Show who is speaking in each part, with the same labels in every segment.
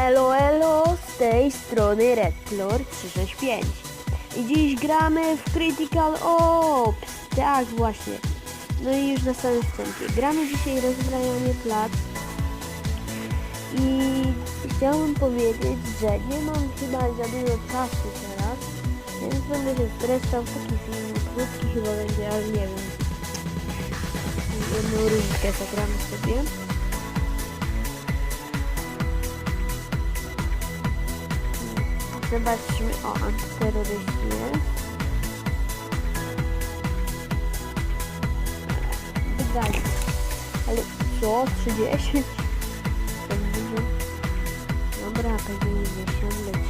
Speaker 1: Elo, elo, z tej strony Redlord 365 i dziś gramy w Critical Ops, tak właśnie. No i już na samym wstępie. Gramy dzisiaj rozbrajanie plac i chciałbym powiedzieć, że nie mam chyba za dużo czasu teraz, więc będę się streszczał taki film krótki chyba będzie, ale nie wiem. Jedną rundkę zagramy sobie. Zobaczmy, o, antyterroryści jest. Wygrali. Ale co? 30? Tak dużo. Dobra, pewnie 50 lecimy.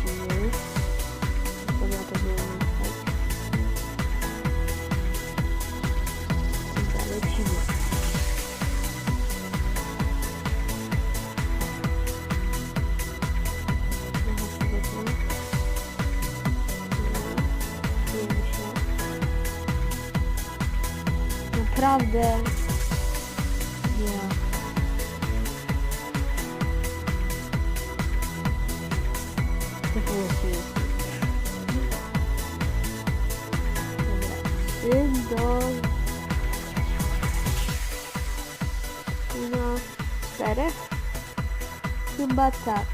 Speaker 1: Naprawdę. Ja. To było śmieszne. Dobra. Trzy do... No, czterech? Chyba tak.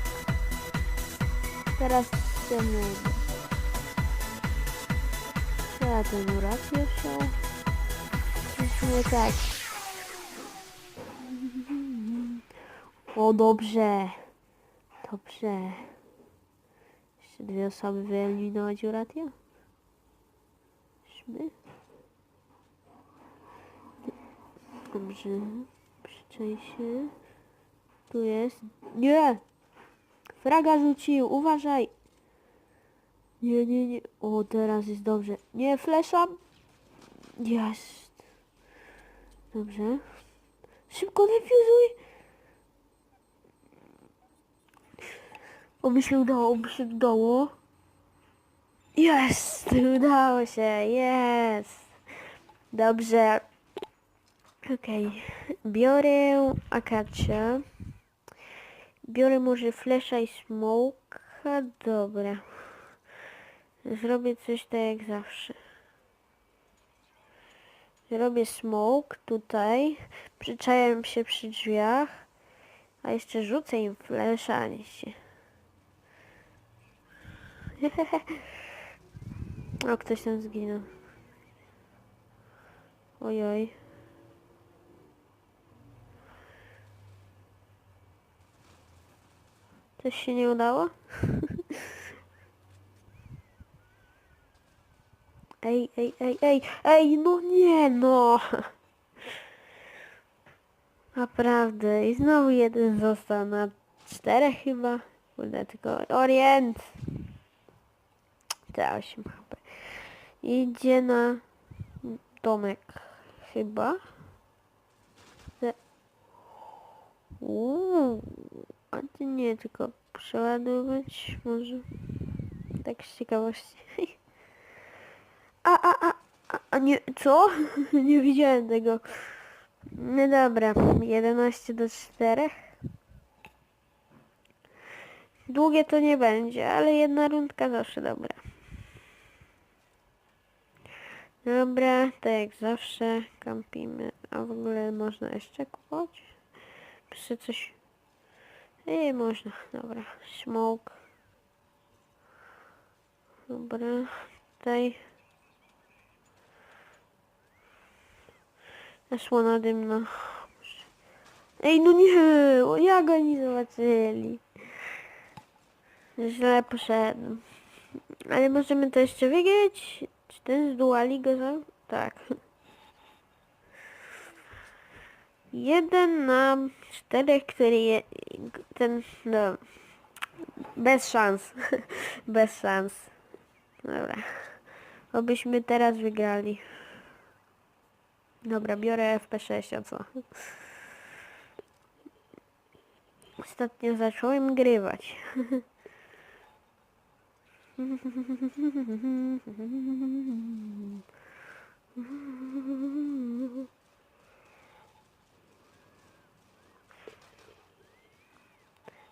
Speaker 1: Teraz ten idę. Ja ten rację wziął. Nie tak. O, dobrze. Dobrze. Jeszcze dwie osoby wyeliminować Uratia? Szmy? Dobrze. Przyczaj się. Tu jest. Nie! Fraga rzucił, uważaj! Nie, nie, nie. O, teraz jest dobrze. Nie, fleszam! Jest. Dobrze. Szybko defuzuj! Oby się udało, oby się udało. Jest! Udało się, jest! Dobrze. Okej. Biorę akacja. Biorę może flesza i smoka. Dobra. Zrobię coś tak jak zawsze. Zrobię smoke tutaj. Przyczaję się przy drzwiach. A jeszcze rzucę im flesza, nie się. O, ktoś tam zginął. Ojoj. Coś się nie udało? Ej, ej, ej, ej, ej, no nie, no. Naprawdę, i znowu jeden został na czterech chyba. Kurde, tylko Orient. Te 8 HP. Idzie na domek chyba. Te... Uuu, a ty nie, tylko przeładować może. Tak z ciekawości. A, a, a, a, nie, co? nie widziałem tego. No dobra, 11 do 4. Długie to nie będzie, ale jedna rundka zawsze dobra. Dobra, tak jak zawsze kampimy. A w ogóle można jeszcze kupować? Piszę coś. Ej, można. Dobra, smoke. Dobra, tutaj. Zasłona dymna. Ej, no nie! o, Jak oni zobaczyli? Źle poszedłem. Ale możemy to jeszcze wygrać? Czy ten z duali go za... Tak. Jeden na czterech, który je... Ten... No... Bez szans. Bez szans. Dobra. Obyśmy teraz wygrali. Dobra, biorę FP6, a co? Ostatnio zacząłem grywać.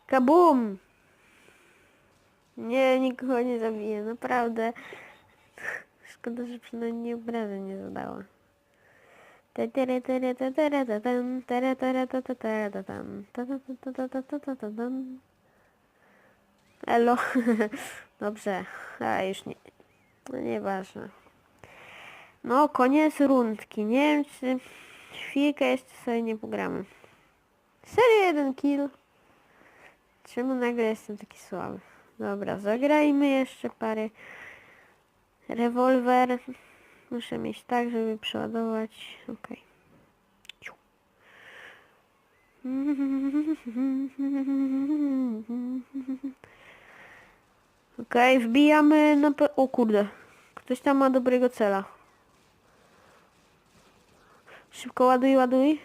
Speaker 1: Kabum! Nie, nikogo nie zabiję, naprawdę. Szkoda, że przynajmniej obrazy nie zadała. Elo. Dobrze. A, już nie. No nieważne. No, koniec rundki. Nie wiem, czy chwilkę jeszcze sobie nie pogramy. Serio jeden kill. Czemu nagle jestem taki słaby? Dobra, zagrajmy jeszcze parę. Rewolwer. Muszę mieć tak, żeby przeładować. Ciu. Okej, wbijamy na... Pe- o kurde. Ktoś tam ma dobrego cela. Szybko ładuj, ładuj.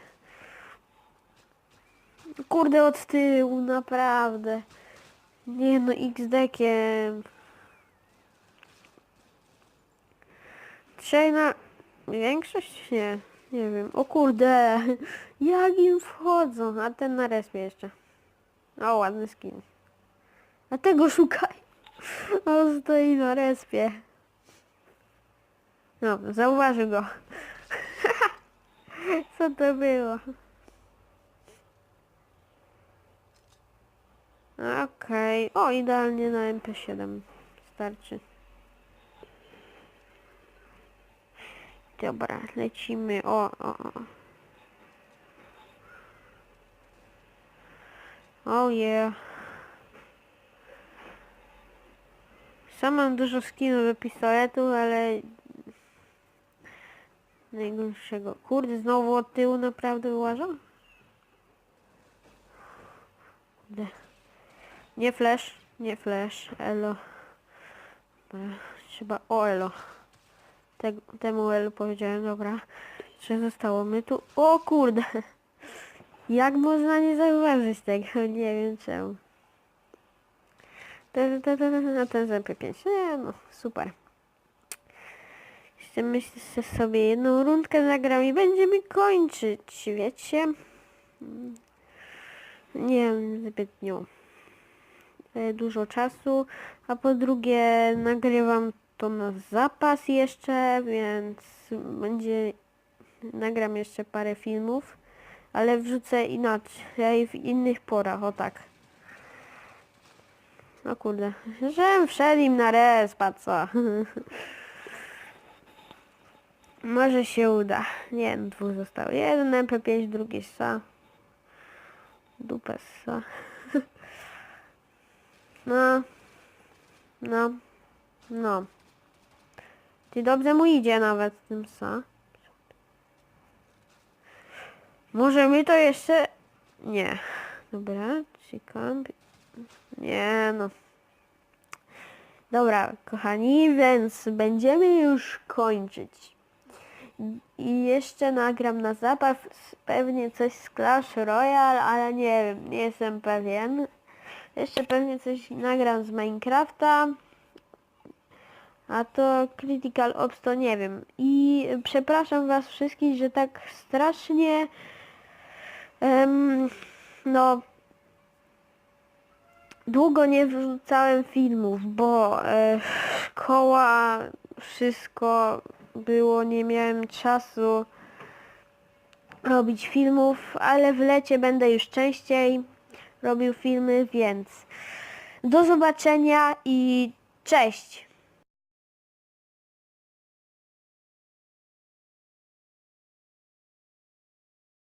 Speaker 1: Kurde, od tyłu, naprawdę. Nie no, XD-kiem. Trzej na... Większość? Nie. Nie wiem. O kurde. Jak im wchodzą. A ten na respie jeszcze. O, ładny skin. A tego szukaj. On stoi na respie. No, zauważył go. Co to było? Okej. O, idealnie na MP7. Starczy. Dobra, lecimy. O, o, o. Oh yeah. Sam mam dużo skinów do pistoletu, ale... Najgorszego. Kurde, znowu od tyłu naprawdę uważa? Kurde. Nie flash, nie flash, elo. Dobra, trzeba, o elo. Tego, temu elo powiedziałem, dobra. Co zostało my tu? O kurde! Jak można nie zauważyć tego? Nie wiem czemu. Te- te- te- te- A ten z MP5. Nie no, super. Jeszcze myślę, że sobie jedną rundkę zagram i będziemy kończyć, wiecie? Nie mam zbytnio e, dużo czasu, a po drugie nagrywam to na zapas jeszcze, więc będzie nagram jeszcze parę filmów, ale wrzucę inaczej w innych porach, o tak. O kurde, że wszedł im na respa, co? Może się uda. Nie, no, dwóch zostało. Jeden MP5, drugi SA. Dupę SA. No. No. No. Ty dobrze mu idzie nawet z tym SA. Może my to jeszcze... Nie. Dobra, czekam. Nie no. Dobra, kochani, więc będziemy już kończyć. I jeszcze nagram na zabaw pewnie coś z Clash Royale, ale nie wiem, nie jestem pewien. Jeszcze pewnie coś nagram z Minecrafta. A to Critical Ops to nie wiem. I przepraszam was wszystkich, że tak strasznie no długo nie wrzucałem filmów, bo e, szkoła, wszystko było, nie miałem czasu robić filmów, ale w lecie będę już częściej robił filmy, więc do zobaczenia i cześć!